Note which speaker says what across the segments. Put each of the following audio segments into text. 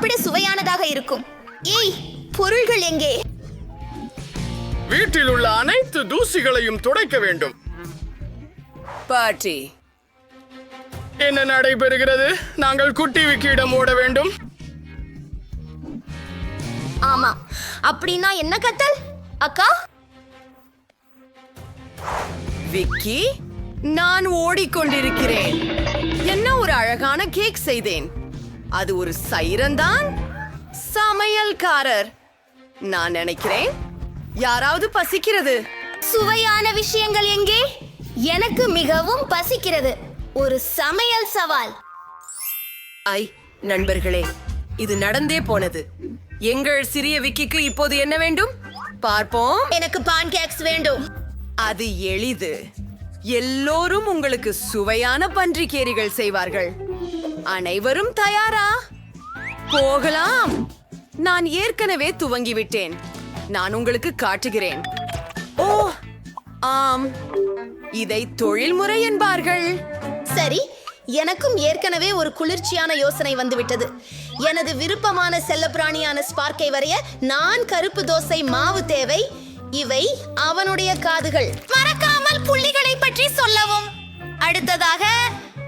Speaker 1: சாப்பிட சுவையானதாக இருக்கும். ஏய் பொருள்கள் எங்கே?
Speaker 2: வீட்டில் உள்ள அனைத்து தூசிகளையும் துடைக்க வேண்டும்.
Speaker 3: பாட்டி.
Speaker 2: என்ன நடைபெறுகிறது? நாங்கள் குட்டி விக்கியிடம் ஓட வேண்டும்.
Speaker 1: ஆமா. அப்படின்னா என்ன கத்தல்? அக்கா?
Speaker 3: விக்கி நான் ஓடிக்கொண்டிருக்கிறேன். என்ன ஒரு அழகான கேக் செய்தேன். அது ஒரு சைரன்தான்? சமையல்காரர். நான் நினைக்கிறேன் யாராவது பசிக்கிறது.
Speaker 1: சுவையான விஷயங்கள் எங்கே? எனக்கு மிகவும் பசிக்கிறது. ஒரு சமையல் சவால்.
Speaker 3: ஐ நண்பர்களே இது நடந்தே போனது. எங்கள் சிறிய விக்கிக்கு இப்போது என்ன வேண்டும்? பார்ப்போம்.
Speaker 1: எனக்கு பான்கேக்ஸ் வேண்டும்.
Speaker 3: அது எளிது. எல்லோரும் உங்களுக்கு சுவையான பன்றிக்கேரிகள் செய்வார்கள். அனைவரும் தயாரா? போகலாம். நான் ஏற்கனவே துவங்கிவிட்டேன். நான் உங்களுக்கு காட்டுகிறேன். ஓ ஆம். இதை தொழில்முறை என்பார்கள்.
Speaker 1: சரி எனக்கும் ஏற்கனவே ஒரு குளிர்ச்சியான யோசனை வந்துவிட்டது. எனது விருப்பமான செல்லப்பிராணியான ஸ்பார்க்கை வரைய நான் கருப்பு தோசை மாவு தேவை. இவை அவனுடைய காதுகள். மறக்காமல் புள்ளிகளை பற்றி சொல்லவும். அடுத்ததாக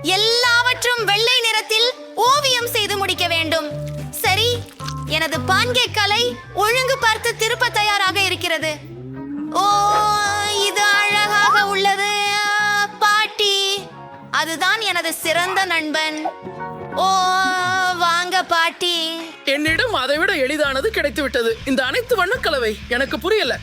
Speaker 1: எல்லாவற்றும் வெள்ளை நிறத்தில் ஓவியம் செய்து முடிக்க வேண்டும். சரி எனது பான்கேக் கலை ஒழுங்கு பார்த்து திருப்ப தயாராக இருக்கிறது. ஓ இது அழகாக உள்ளது பாட்டி. அதுதான் எனது சிறந்த நண்பன். ஓ வாங்க பாட்டி.
Speaker 2: என்னிடம் அதைவிட எளிதானது கிடைத்துவிட்டது. இந்த அனைத்து வண்ணக்கலவை எனக்கு புரியல.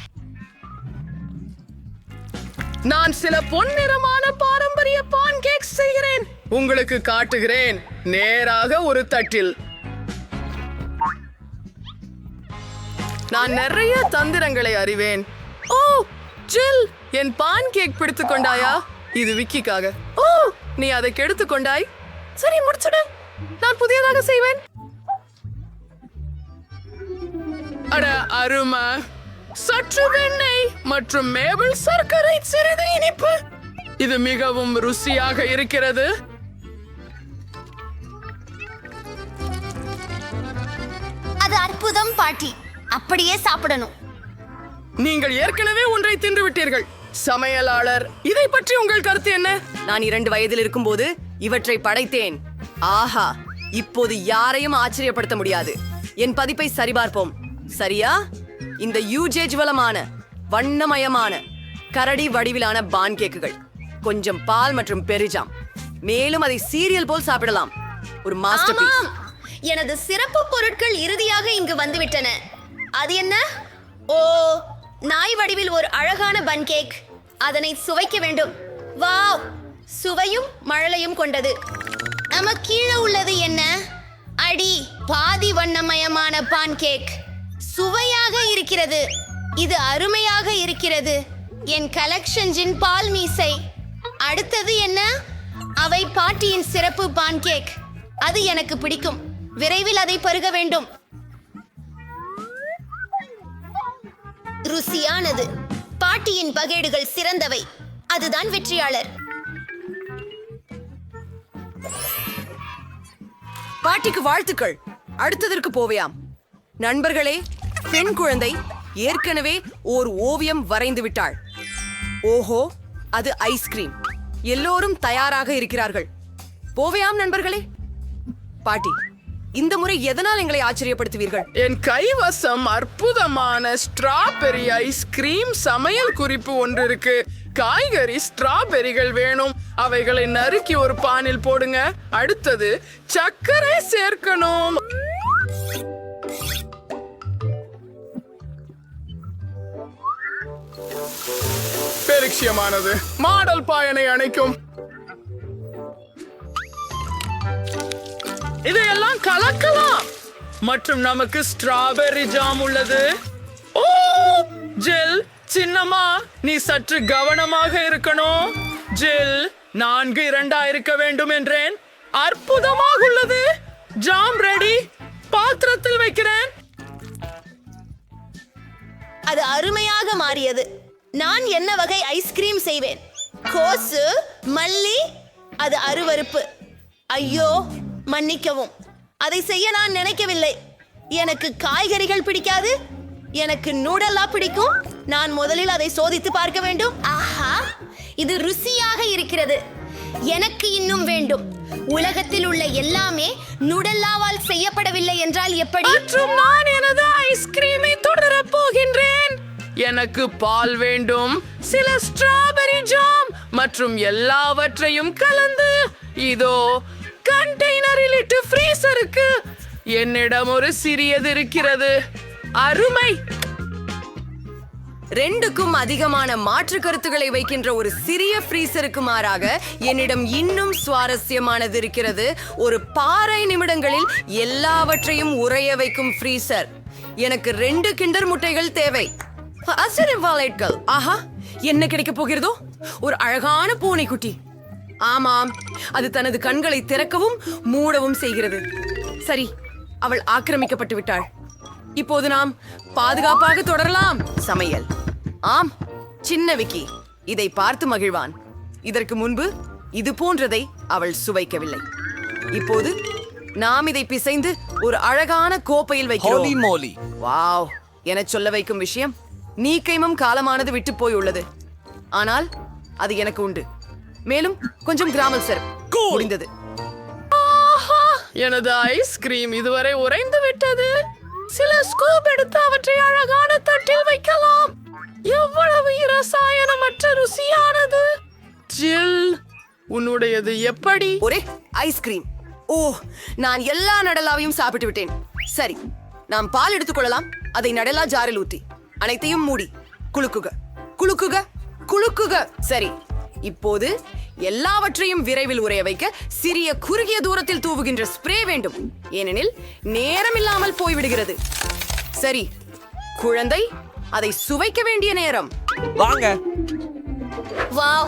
Speaker 2: நான் சில பொன்னிறமான பாரம்பரிய பான் கேக் செய்கிறேன். உங்களுக்கு காட்டுகிறேன். நேராக ஒரு தட்டில். நான் நிறைய தந்திரங்களை அறிவேன். ஓ ஜில் என் பான் கேக் பிடித்துக் கொண்டாயா? இது விக்கிக்காக. ஓ நீ அதை கெடுத்துக் கொண்டாய்? சரி முடிச்சுடு. நான் புதியதாக செய்வேன். அட அருமா. சற்று வெண்ணெய் மற்றும் மேபிள் சர்க்கரை சிறிது இனிப்பு. இது மிகவும் ருசியாக இருக்கிறது.
Speaker 1: அது அற்புதம் பாட்டி. அப்படியே சாப்பிடணும்.
Speaker 2: நீங்கள் ஏற்கனவே ஒன்றை தின்று விட்டீர்கள். சமையலாளர் இதை பற்றி உங்கள் கருத்து என்ன?
Speaker 3: நான் இரண்டு வயதில் இருக்கும்போது இவற்றை படைத்தேன். ஆஹா இப்போது யாரையும் ஆச்சரியப்படுத்த முடியாது. என் பதிப்பை சரிபார்ப்போம். சரியா? இந்த யூஜேஜ்வலமான வண்ணமயமான கரடி வடிவிலான பான் கேக்குகள். கொஞ்சம் பால் மற்றும் பெரிஜாம். மேலும் அதை சீரியல் போல் சாப்பிடலாம். ஒரு மாஸ்டர்
Speaker 1: எனது சிறப்பு பொருட்கள் இறுதியாக இங்கு வந்துவிட்டன. அது என்ன? ஓ நாய் வடிவில் ஒரு அழகான பன் கேக். அதனை சுவைக்க வேண்டும். வாவ்! சுவையும் மழலையும் கொண்டது. நம்ம கீழே உள்ளது என்ன? அடி பாதி வண்ணமயமான பான் கேக். சுவையாக இருக்கிறது. இது அருமையாக இருக்கிறது. என் கலெக்ஷன்ஸின் பால் மீசை. அடுத்தது என்ன? அவை பாட்டியின் சிறப்பு பான் கேக். அது எனக்கு பிடிக்கும். விரைவில் அதை பருக வேண்டும். ருசியானது. பாட்டியின் பகேடுகள் சிறந்தவை. அதுதான் வெற்றியாளர்.
Speaker 3: பாட்டிக்கு வாழ்த்துக்கள். அடுத்ததற்கு போவையாம். நண்பர்களே பெண் குழந்தை ஏற்கனவே ஓர் ஓவியம் வரைந்து விட்டாள். ஓஹோ அது ஐஸ்கிரீம் எல்லோரும் தயாராக இருக்கிறார்கள். போவையாம் நண்பர்களே. பாட்டி இந்த முறை எதனால் எங்களை ஆச்சரியப்படுத்துவீர்கள்?
Speaker 2: என் கைவசம் அற்புதமான ஸ்ட்ராபெரி ஐஸ்கிரீம் சமையல் குறிப்பு ஒன்று இருக்கு. காய்கறி ஸ்ட்ராபெரிகள் வேணும். அவைகளை நறுக்கி ஒரு பானில் போடுங்க. அடுத்தது சர்க்கரை சேர்க்கணும். பெருட்சியமானது மாடல் பாயனை அணைக்கும். கலக்கலாம். மற்றும் நமக்கு ஸ்ட்ராபெரி ஜாம் உள்ளது. ஓ ஜெல் சின்னம்மா நீ சற்று கவனமாக இருக்கணும். ஜில் நான்கு இரண்டா இருக்க வேண்டும் என்றேன். அற்புதமாக உள்ளது. Jam ready. பாத்திரத்தில் வைக்கிறேன்.
Speaker 1: அது அருமையாக மாறியது. நான் என்ன வகை ஐஸ்கிரீம் செய்வேன்? கோசு மல்லி அது அருவருப்பு. ஐயோ மன்னிக்கவும். அதை செய்ய நான் நினைக்கவில்லை. எனக்கு காய்கறிகள் பிடிக்காது. எனக்கு நூடல்லா பிடிக்கும். நான் முதலில் அதை சோதித்து பார்க்க வேண்டும். ஆஹா! இது ருசியாக இருக்கிறது. எனக்கு இன்னும் வேண்டும். உலகத்தில் உள்ள எல்லாமே நுடல்லாவால் செய்யப்படவில்லை என்றால் எப்படி?
Speaker 2: மற்றும் நான் எனது ஐஸ்கிரீமை தொடர போகின்றேன். எனக்கு பால் வேண்டும் சில ஸ்ட்ராபெரி ஜாம் மற்றும் எல்லாவற்றையும் கலந்து இதோ கண்டெய்னரில் இட்டு ஃப்ரீசருக்கு என்னிடம் ஒரு சிறியது இருக்கிறது. அருமை!
Speaker 3: ரெண்டுக்கும் அதிகமான மாற்று கருத்துக்களை வைக்கின்ற ஒரு சிறிய ஃப்ரீசருக்கு மாறாக என்னிடம் இன்னும் சுவாரஸ்யமானது இருக்கிறது. ஒரு பாறை நிமிடங்களில் எல்லாவற்றையும் உறைய வைக்கும் ஃப்ரீசர். எனக்கு ரெண்டு கிண்டர் முட்டைகள் தேவை. அசரிவாலைட்கள் ஆஹா என்ன கிடைக்க போகிறதோ? ஒரு அழகான பூனைக்குட்டி. ஆமாம். அது தனது கண்களை திறக்கவும் மூடவும் செய்கிறது. சரி அவள் ஆக்கிரமிக்கப்பட்டு விட்டாள். இப்போது நாம் பாதுகாப்பாக தொடரலாம் சமையல். ஆம் சின்ன விக்கி இதை பார்த்து மகிழ்வான். இதற்கு முன்பு இது போன்றதை அவள் சுவைக்கவில்லை. இப்போது நாம் இதை பிசைந்து ஒரு அழகான கோப்பையில் வைக்கிறோம். வாவ் என சொல்ல வைக்கும் விஷயம் நீக்கைமம் காலமானது விட்டு போய் உள்ளது ஆனால் அது எனக்கு உண்டு. மேலும் கொஞ்சம் கிராமல்
Speaker 4: Cool.
Speaker 3: முடிந்தது.
Speaker 2: ஆஹா எனது ஐஸ்கிரீம் இதுவரை உறைந்து விட்டது. சில ஸ்கூப் எடுத்து அவற்றை அழகான தட்டில் வைக்கலாம். எவ்வளவு இரசாயனமற்ற ருசியானது. ஜில் உன்னுடையது எப்படி?
Speaker 3: ஒரே ஐஸ்கிரீம் ஓ நான் எல்லா நடலாவையும் சாப்பிட்டு விட்டேன். சரி நாம் பால் எடுத்துக்கொள்ளலாம் அதை நடலா ஜாரில் ஊற்றி அனைத்தையும் மூடி. குலுக்குக. குலுக்குக. குலுக்குக. சரி இப்போது எல்லாவற்றையும் விரைவில் உறைய வைக்க சிறிய குறுகிய தூரத்தில் தூவுகின்ற ஸ்ப்ரே வேண்டும். ஏனெனில் நேரமில்லாமல் போய்விடுகிறது. சரி குழந்தை அதை சுவைக்க வேண்டிய நேரம்.
Speaker 4: வாங்க.
Speaker 1: வாவ்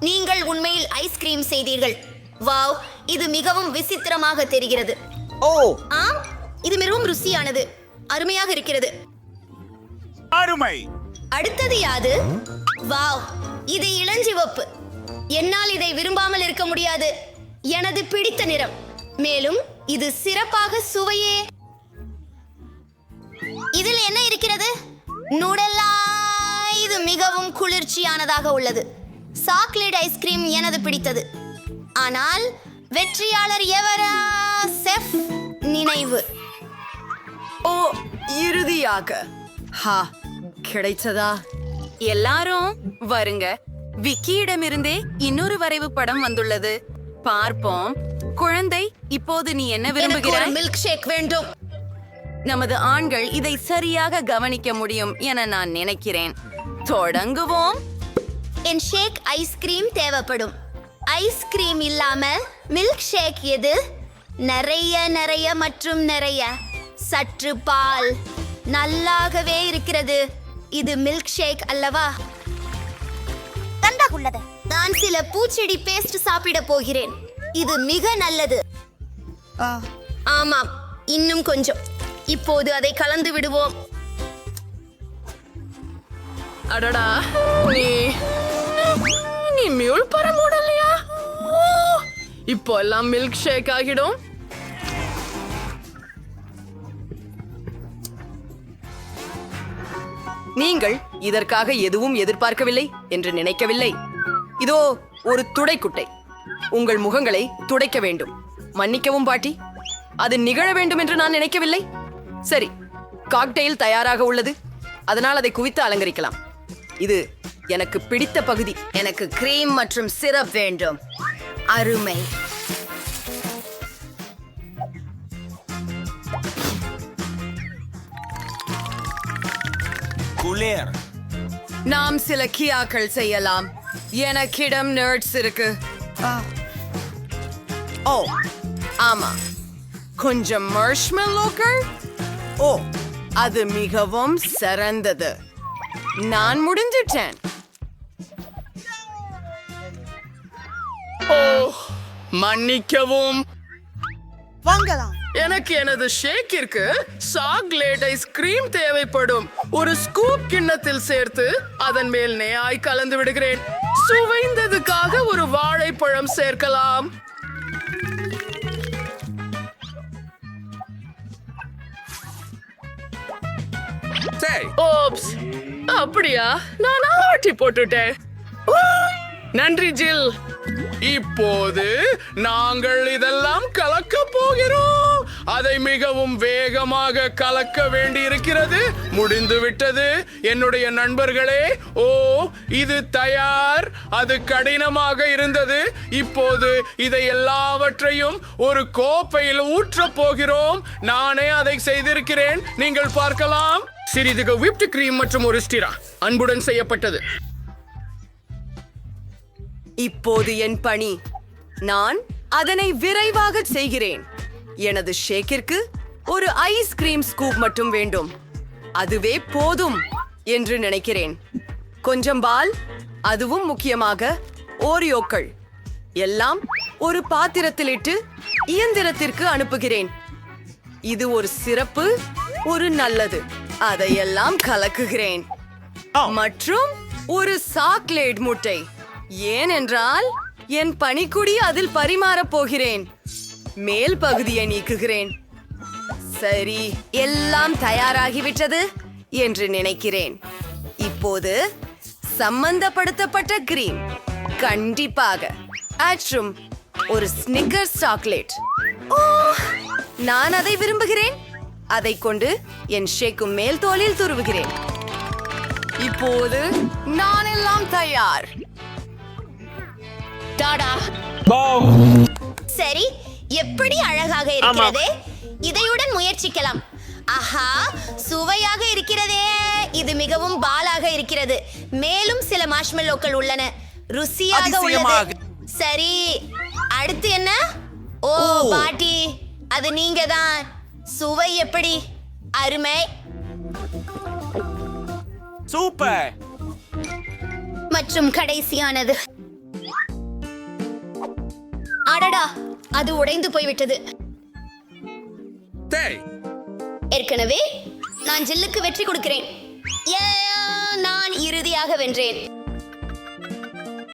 Speaker 1: நீங்கள் உண்மையில் ஐஸ்கிரீம் செய்தீர்கள். வாவ் இது மிகவும் விசித்திரமாக தெரிகிறது.
Speaker 4: ஓ.
Speaker 1: ஆம் இது மிகவும் ருசியானது. அருமையாக இருக்கிறது.
Speaker 4: அருமை.
Speaker 1: அடுத்தது யாது? வாவ் இது இளஞ்சிவப்பு. என்னால் இதை விரும்பாமல் இருக்க முடியாது. எனது பிடித்த நிறம். மேலும் இது சிறப்பாக சுவையே. இதில் என்ன இருக்கிறது? நூடல்லா இது மிகவும் குளிர்ச்சியானதாக உள்ளது. சாக்லேட் ஐஸ்கிரீம் எனது பிடித்தது. ஆனால் வெற்றியாளர் எவரா? செஃப் நினைவு.
Speaker 3: ஓ இறுதியாக. ஹா கிடைச்சதா எல்லாரும் வருங்க. விக்கியிடமிருந்தே இன்னொரு வரைவு படம் வந்துள்ளது. பார்ப்போம். குழந்தை இப்போது நீ என்ன விரும்புகிறாய்?
Speaker 1: மில்க் ஷேக் வேண்டும்.
Speaker 3: நமது ஆண்கள் இதை சரியாக கவனிக்க முடியும் என நான் நினைக்கிறேன். தொடங்குவோம்.
Speaker 1: என் ஷேக் ஐஸ்கிரீம் தேவைப்படும். ஐஸ்கிரீம் இல்லாம மில்க் ஷேக் எது? நிறைய நிறைய மற்றும் நிறைய. சற்று பால். நல்லாகவே இருக்கிறது. இது மில்க் ஷேக் அல்லவா? நன்றாக உள்ளது. நான் சில பூச்செடி பேஸ்ட் சாப்பிட போகிறேன். இது மிக நல்லது. ஆமாம் இன்னும் கொஞ்சம். இப்போது அதை கலந்து விடுவோம்.
Speaker 2: அடடா நீ நீ மியூல் பர மூடலையா? ஓ, இப்போ எல்லாம் மில்க் ஷேக் ஆகிடும்.
Speaker 3: நீங்கள் இதற்காக எதுவும் எதிர்பார்க்கவில்லை என்று நினைக்கவில்லை. இதோ ஒரு துடைக்குட்டை. உங்கள் முகங்களை துடைக்க வேண்டும். மன்னிக்கவும் பாட்டி. அது நிகழ வேண்டும் என்று நான் நினைக்கவில்லை. சரி காக்டெயில் தயாராக உள்ளது. அதனால் அதை குவித்து அலங்கரிக்கலாம். இது எனக்கு பிடித்த பகுதி.
Speaker 1: எனக்கு கிரீம் மற்றும் சிரப் வேண்டும். அருமை.
Speaker 4: குளிர்
Speaker 3: நாம் சில கியாக்கள் செய்யலாம். எனக்கிடம் நர்ட்ஸ் இருக்கு. ஓ ஆமா. கொஞ்சம் மார்ஷ்மெல்லோக்கள் ஓ அது மிகவும் சிறந்தது. நான் முடிஞ்சிட்டேன்.
Speaker 2: ஓ மன்னிக்கவும்.
Speaker 4: வாங்கலாம்.
Speaker 2: எனக்கு எனது ஷேக்கிற்கு சாக்லேட் ஐஸ்கிரீம் தேவைப்படும். ஒரு ஸ்கூப் கிண்ணத்தில் சேர்த்து அதன் மேல் நேயாய் கலந்து விடுகிறேன். சுவைந்ததுக்காக ஒரு வாழைப்பழம் சேர்க்கலாம். அப்படியா? நான் ஆட்டி போட்டுட்டேன். நன்றி ஜில். இப்போது நாங்கள் இதெல்லாம் கலக்க போகிறோம். அதை மிகவும் வேகமாக கலக்க வேண்டி இருக்கிறது முடிந்து விட்டது என்னுடைய நண்பர்களே ஓ இது தயார். அது கடினமாக இருந்தது. இப்போது இதை எல்லாவற்றையும் ஒரு கோப்பையில் ஊற்றப் போகிறோம். நானே அதை செய்திருக்கிறேன். நீங்கள் பார்க்கலாம். சிறிது விப்ட் கிரீம் மற்றும் ஒரு ஸ்டிரா. அன்புடன் செய்யப்பட்டது.
Speaker 3: இப்போது என் பணி. நான் அதனை விரைவாக செய்கிறேன். எனது ஷேக்கிற்கு ஒரு ஐஸ்கிரீம் ஸ்கூப் மட்டும் வேண்டும். அதுவே போதும் என்று நினைக்கிறேன். கொஞ்சம் பால் அதுவும் முக்கியமாக ஓரியோக்கள். எல்லாம் ஒரு பாத்திரத்தில் இட்டு இயந்திரத்திற்கு அனுப்புகிறேன். இது ஒரு சிறப்பு ஒரு நல்லது. அதையெல்லாம் கலக்குகிறேன். மற்றும் ஒரு சாக்லேட் முட்டை. ஏனென்றால் என் பனிக்குடி அதில் பரிமாறப் போகிறேன். மேல் பகுதியை நீக்குகிறேன். சரி எல்லாம் தயாராகிவிட்டது என்று நினைக்கிறேன். இப்போது சம்பந்தப்படுத்தப்பட்ட கிரீம் கண்டிப்பாக மற்றும் ஒரு ஸ்னிக்கர் சாக்லேட். ஓ நான் அதை விரும்புகிறேன். அதை கொண்டு என் ஷேக்கும் மேல் தோலில் துருவுகிறேன். இப்போது நான் எல்லாம் தயார்.
Speaker 1: டாடா. சரி எப்படி அழகாக இருக்கிறது? இதையுடன் முயற்சிக்கலாம். ஆஹா சுவையாக இருக்கிறதே. இது மிகவும் பாலாக இருக்கிறது. மேலும் சில மார்ஷ்மெல்லோக்கள் உள்ளன. ருசியாக உள்ளது. சரி அடுத்து என்ன? ஓ பாட்டி அது நீங்க தான் சுவை எப்படி? அருமை.
Speaker 4: சூப்பர்.
Speaker 1: மற்றும் கடைசியானது. அடடா அது உடைந்து போய்விட்டது. ஏற்கனவே நான் ஜில்லுக்கு வெற்றி கொடுக்கிறேன். நான் இறுதியாக வென்றேன்.